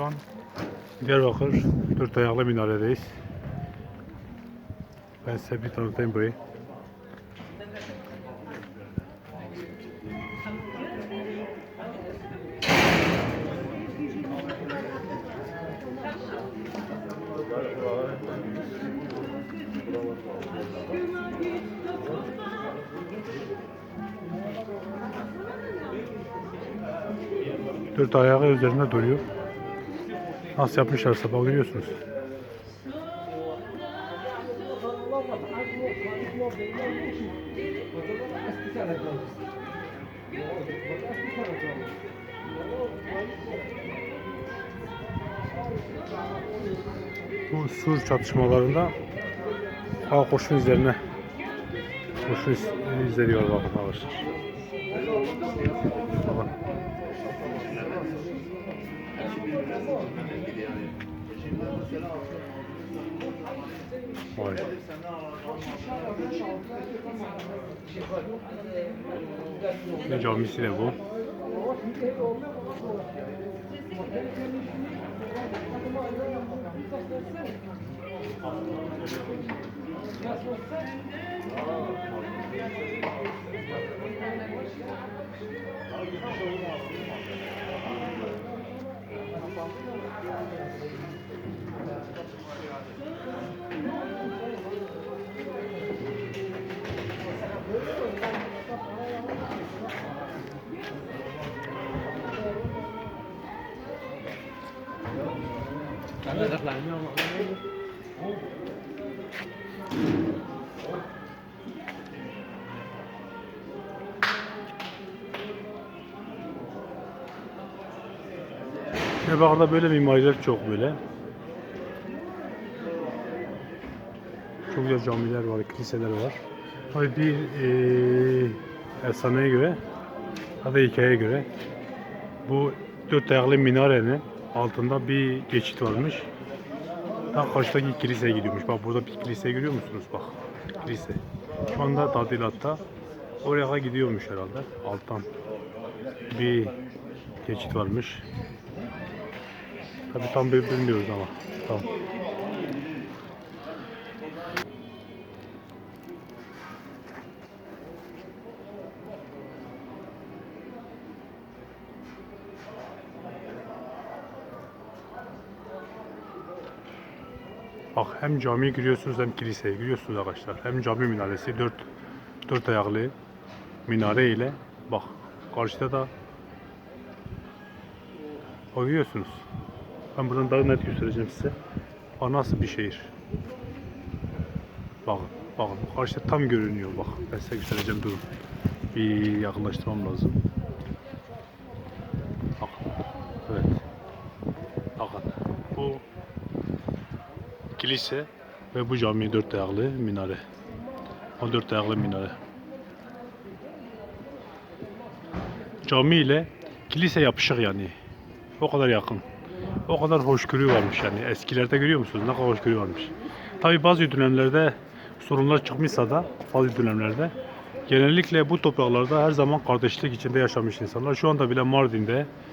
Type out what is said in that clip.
Şu an Diyarbakır dört ayaklı minaredeyiz. Ben size bir tanıtayım burayı. Dört ayağı üzerinde duruyor. Nasıl yapmışlarsa bak görüyorsunuz. Bu sur çatışmalarında ha kurşun üzerine kurşun iz- izleri var bakın arkadaşlar. Bakın. Vay. Ne camisi de bu. Diyarbakır'da böyle mimariler çok böyle. Çok güzel camiler var, kiliseler var. Tabii bir eee efsaneye göre, da hikayeye göre bu dört ayaklı minarenin altında bir geçit varmış. Tam karşıdaki kiliseye gidiyormuş. Bak burada bir kilise görüyor musunuz? Bak kilise. Şu anda tadilatta. Oraya gidiyormuş herhalde. Alttan bir geçit varmış. Tabi tam bir bilmiyoruz ama. Tamam. Bak hem camiyi görüyorsunuz hem kiliseyi görüyorsunuz arkadaşlar. Hem cami minaresi dört dört ayaklı minare ile bak karşıda da Bak görüyorsunuz. Ben buradan daha net göstereceğim size. Bak nasıl bir şehir. Bakın, bakın. Karşıda tam görünüyor bak. Ben size göstereceğim durun. Bir yakınlaştırmam lazım. Bakın. Evet. Bakın. Bu kilise ve bu cami dört ayaklı minare. O dört ayaklı minare. Cami ile kilise yapışık yani. O kadar yakın. O kadar hoşgörü varmış yani. Eskilerde görüyor musunuz? Ne kadar hoşgörü varmış. Tabi bazı dönemlerde sorunlar çıkmışsa da bazı dönemlerde genellikle bu topraklarda her zaman kardeşlik içinde yaşamış insanlar. Şu anda bile Mardin'de